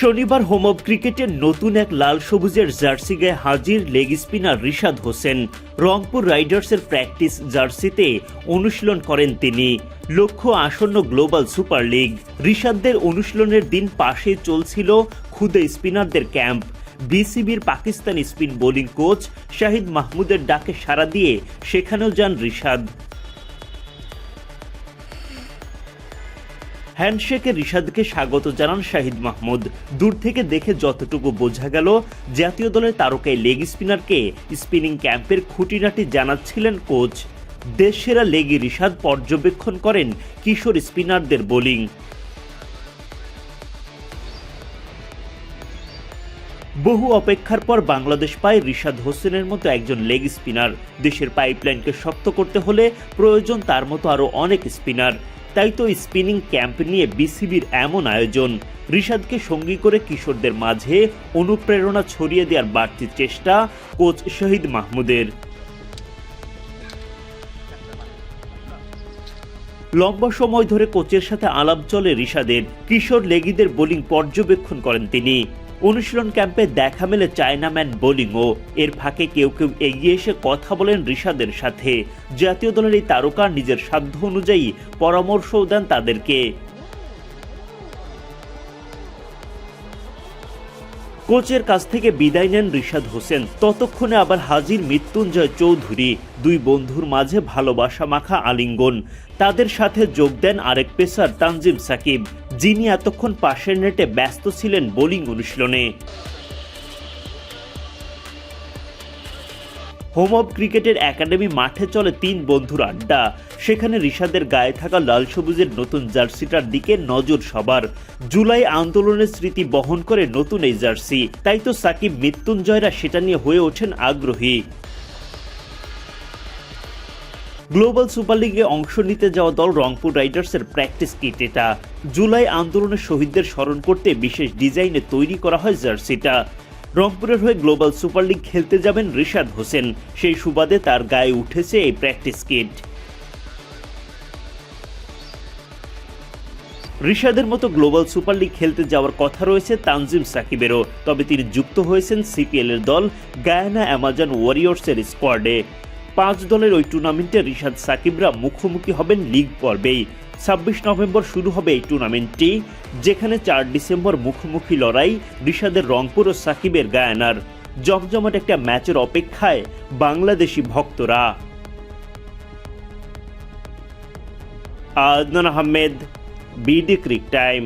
শনিবার home of ক্রিকেটের নতুন এক লাল সবুজের জার্সি গায়ে হাজির লেগ স্পিনার রিশাদ হোসেন। রংপুর রাইডার্সের প্র্যাকটিস জার্সিতে অনুশীলন করেন তিনি। লক্ষ্য আসন্ন গ্লোবাল সুপার লিগ। রিশাদদের অনুশীলনের দিন পাশে চলছিল খুদে স্পিনারদের ক্যাম্প। বিসিবির Pakistani spin bowling coach Shahid মাহমুদের ডাকে সাড়া দিয়ে সেখানেও যান রিশাদ। হ্যান্ডশেকে রিশাদকে স্বাগত জানান শাহিদ মাহমুদ। দূর থেকে দেখে যতটুকু বোঝা গেল, জাতীয় দলের তারকায় লেগ স্পিনারকে স্পিনিং ক্যাম্পের খুঁটিনাটি জানাচ্ছিলেন কোচ। দেশসেরা লেগি রিশাদ পর্যবেক্ষণ করেন কিশোর স্পিনারদের বোলিং। বহু অপেক্ষার পর বাংলাদেশ পায় রিশাদ হোসেনের মতো একজন লেগ স্পিনার। দেশের পাইপলাইনকে শক্ত করতে হলে প্রয়োজন তার মতো আরও অনেক স্পিনার। তাই তো স্পিনিং ক্যাম্প নিয়ে বিসিবির এমন আয়োজন। রিশাদকে সঙ্গী করে কিশোরদের মাঝে অনুপ্রেরণা ছড়িয়ে দেওয়ার বাড়তি চেষ্টা কোচ শহীদ মাহমুদের। লম্বা সময় ধরে কোচের সাথে আলাপ চলে ঋষাদের কিশোর লেগিদের বোলিং পর্যবেক্ষণ করেন তিনি। অনুশীলন ক্যাম্পে দেখা মেলে চায়নাম্যান বোলিংও। এর ফাঁকে কেউ কেউ এগিয়ে এসে কথা বলেন রিশাদের সাথে। জাতীয় দলের এই তারকা নিজের সাধ্য অনুযায়ী পরামর্শও দেন তাদেরকে। কোচের কাছ থেকে বিদায় নেন রিশাদ হোসেন। ততক্ষণে আবার হাজির মৃত্যুঞ্জয় চৌধুরী, দুই বন্ধুর মাঝে ভালোবাসা মাখা আলিঙ্গন। তাদের সাথে যোগ দেন আরেক পেসার তানজিম সাকিব, যিনি এতক্ষণ পাশের নেটে ব্যস্ত ছিলেন বোলিং অনুশীলনে। হোম অব ক্রিকেটের একাডেমি মাঠে চলে তিন বন্ধুর আড্ডা। সেখানে রিশাদের গায়ে থাকা লাল সবুজের নতুন জার্সিটার দিকে নজর সবার। জুলাই আন্দোলনের স্মৃতি বহন করে নতুন এই জার্সি। তাই তো সাকিব মৃত্যুঞ্জয়রা সেটা নিয়ে হয়ে ওঠেন আগ্রহী। গ্লোবাল সুপার লিগে অংশ নিতে যাওয়া দল রংপুর রাইডার্সের প্র্যাকটিস কিট এটা। জুলাই আন্দোলনের শহীদদের স্মরণ করতে বিশেষ ডিজাইনে তৈরি করা হয় জার্সিটা। রংপুরের হয়ে গ্লোবাল সুপার লিগ খেলতে যাবেন রিশাদ হোসেন। সেই সুবাদে তার গায়ে উঠেছে এই প্র্যাকটিস কিট। রিশাদের মতো গ্লোবাল সুপার লিগ খেলতে যাওয়ার কথা রয়েছে তানজিম সাকিবেরও, তবে তিনি যুক্ত হয়েছেন সিপিএল এর দল গায়ানা অ্যামাজন ওয়ারিয়র্সের স্কোয়াডে। পাঁচ দলের ওই টুর্নামেন্টে রিশাদ সাকিবরা মুখোমুখি হবেন লিগ পর্বেই। ছাব্বিশ নভেম্বর শুরু হবে এই টুর্নামেন্টটি যেখানে চার ডিসেম্বর মুখোমুখি লড়াই রিশাদের রংপুর ও সাকিবের গায়ানার। জমজমাট একটা ম্যাচের অপেক্ষায় বাংলাদেশি ভক্তরা। Adnan Ahmed, BD Cric Time.